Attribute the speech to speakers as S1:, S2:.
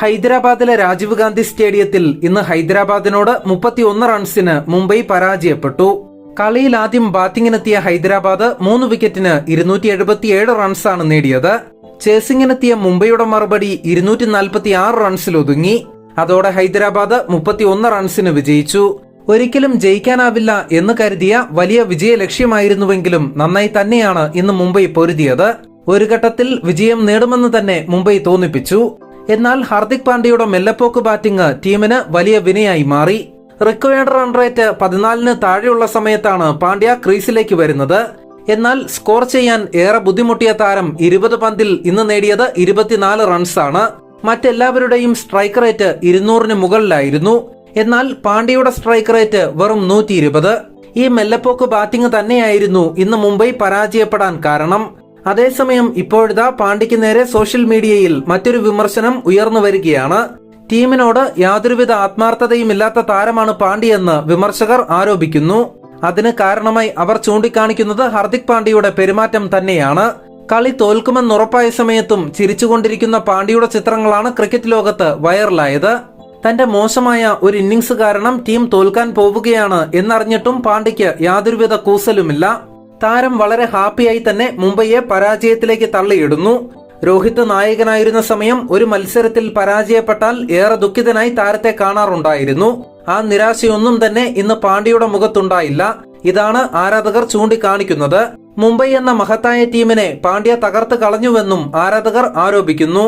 S1: ഹൈദരാബാദിലെ രാജീവ് ഗാന്ധി സ്റ്റേഡിയത്തിൽ ഇന്ന് ഹൈദരാബാദിനോട് മുപ്പത്തിയൊന്ന് റൺസിന് മുംബൈ പരാജയപ്പെട്ടു. കളിയിൽ ആദ്യം ബാറ്റിംഗിനെത്തിയ ഹൈദരാബാദ് മൂന്ന് വിക്കറ്റിന് ഇരുന്നൂറ്റി എഴുപത്തിയേഴ് റൺസാണ് നേടിയത്. ചേസിംഗിനെത്തിയ മുംബൈയുടെ മറുപടി ഇരുന്നൂറ്റി നാൽപ്പത്തി ആറ് റൺസിൽ ഒതുങ്ങി. അതോടെ ഹൈദരാബാദ് മുപ്പത്തിയൊന്ന് റൺസിന് വിജയിച്ചു. ഒരിക്കലും ജയിക്കാനാവില്ല എന്ന് കരുതിയ വലിയ വിജയ ലക്ഷ്യമായിരുന്നുവെങ്കിലും നന്നായി തന്നെയാണ് ഇന്ന് മുംബൈ പൊരുതിയത്. ഒരു ഘട്ടത്തിൽ വിജയം നേടുമെന്ന് തന്നെ മുംബൈ തോന്നിപ്പിച്ചു. എന്നാൽ ഹാർദിക് പാണ്ഡ്യയുടെ മെല്ലപ്പോക്ക് ബാറ്റിംഗ് ടീമിന് വലിയ വിനയായി മാറി. റിക്വയർഡ് റൺ റേറ്റ് പതിനാലിന് താഴെയുള്ള സമയത്താണ് പാണ്ഡ്യ ക്രീസിലേക്ക് വരുന്നത്. എന്നാൽ സ്കോർ ചെയ്യാൻ ഏറെ ബുദ്ധിമുട്ടിയ താരം ഇരുപത് പന്തിൽ ഇന്ന് നേടിയത് ഇരുപത്തിനാല് റൺസാണ് മറ്റെല്ലാവരുടെയും സ്ട്രൈക്ക് റേറ്റ് ഇരുന്നൂറിന് മുകളിലായിരുന്നു. എന്നാൽ പാണ്ഡ്യയുടെ സ്ട്രൈക്ക് റേറ്റ് വെറും നൂറ്റി ഈ മെല്ലപ്പോക്ക് ബാറ്റിംഗ് തന്നെയായിരുന്നു ഇന്ന് മുംബൈ പരാജയപ്പെടാൻ കാരണം. അതേസമയം ഇപ്പോഴിതാ പാണ്ഡ്യയ്ക്ക് നേരെ സോഷ്യൽ മീഡിയയിൽ മറ്റൊരു വിമർശനം ഉയർന്നു വരികയാണ്. ടീമിനോട് യാതൊരുവിധ ആത്മാർത്ഥതയുമില്ലാത്ത താരമാണ് പാണ്ഡ്യയെന്ന് വിമർശകർ ആരോപിക്കുന്നു. അതിന് കാരണമായി അവർ ചൂണ്ടിക്കാണിക്കുന്നത് ഹർദിക് പാണ്ഡ്യയുടെ പെരുമാറ്റം തന്നെയാണ്. കളി തോൽക്കുമെന്നുറപ്പായ സമയത്തും ചിരിച്ചുകൊണ്ടിരിക്കുന്ന പാണ്ഡ്യയുടെ ചിത്രങ്ങളാണ് ക്രിക്കറ്റ് ലോകത്ത് വൈറലായത്. തന്റെ മോശമായ ഒരു ഇന്നിംഗ്സ് കാരണം ടീം തോൽക്കാൻ പോവുകയാണ് എന്നറിഞ്ഞിട്ടും പാണ്ഡ്യയ്ക്ക് യാതൊരുവിധ കൂസലുമില്ല. താരം വളരെ ഹാപ്പിയായി തന്നെ മുംബൈയെ പരാജയത്തിലേക്ക് തള്ളിയിടുന്നു. രോഹിത് നായകനായിരുന്ന സമയം ഒരു മത്സരത്തിൽ പരാജയപ്പെട്ടാൽ ഏറെ ദുഃഖിതനായി താരത്തെ കാണാറുണ്ടായിരുന്നു. ആ നിരാശയൊന്നും തന്നെ ഇന്ന് പാണ്ഡ്യയുടെ മുഖത്തുണ്ടായില്ല. ഇതാണ് ആരാധകർ ചൂണ്ടിക്കാണിക്കുന്നത്. മുംബൈ എന്ന മഹത്തായ ടീമിനെ പാണ്ഡ്യ തകർത്ത് കളഞ്ഞുവെന്നും ആരാധകർ ആരോപിക്കുന്നു.